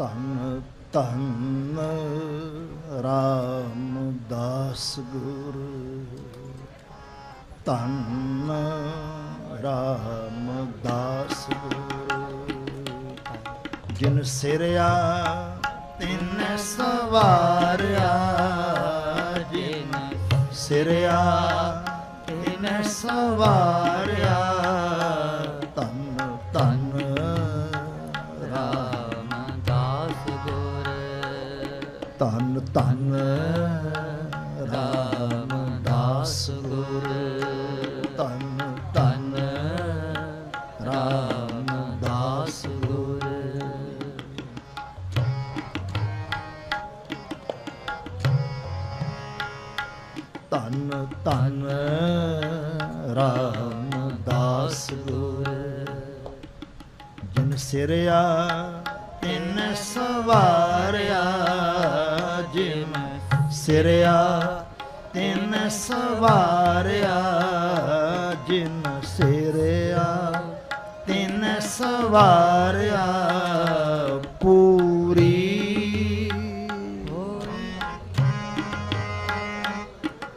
ਧੰਨ ਧੰਨ ਰਾਮਦਾਸ ਗੁਰ। ਧੰਨ ਰਾਮਦਾਸ ਗੁਰ। ਜਿਨ ਸਿਰਿਆ, ਤਿੰਨ ਸਵਾਰਿਆ। ਜਿਨ ਸਿਰਿਆ, ਤਿੰਨ ਸਵਾਰਿਆ। ਧੰਨ ਧੰਨ ਰਾਮਦਾਸ ਗੁਰ। ਧੰਨ ਧੰਨ ਰਾਮਦਾਸ ਗੁਰ। ਧੰਨ ਧੰਨ ਰਾਮਦਾਸ ਗੁਰ। ਜਿਨ ਸਿਰਿਆ, ਤਿੰਨ ਸਵਾਰਿਆ ਸਿਰਿਆ ਤਿੰਨ ਸਵਾਰਿਆ ਜਿਨ ਸਿਰਿਆ ਤਿੰਨ ਸਵਾਰਿਆ ਪੂਰੀ।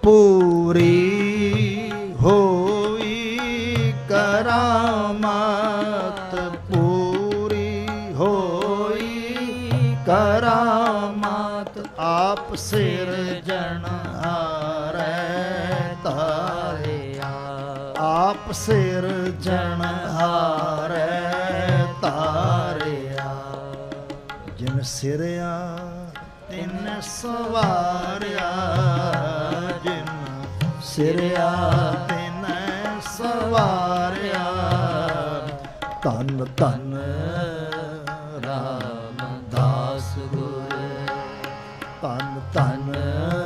ਪੂਰੀ ਹੋਈ ਕਰਾਮਾਤ ਪੂਰੀ ਹੋਈ ਕਰਾਮਤ। ਆਪ ਸਿਰ ਜਨ ਹਾਰੈ ਤਾਰਿਆ ਆਪ ਸਿਰ ਜਨ ਹਾਰੈ ਤਾਰਿਆ ਜਿਨ ਸਿਰਿਆ, ਤਿਨ ਸਵਾਰਿਆ। ਜਿਨ ਸਿਰਿਆ, ਤਿਨ ਸਵਾਰਿਆ। ਧੰਨ ਧੰਨ Brahma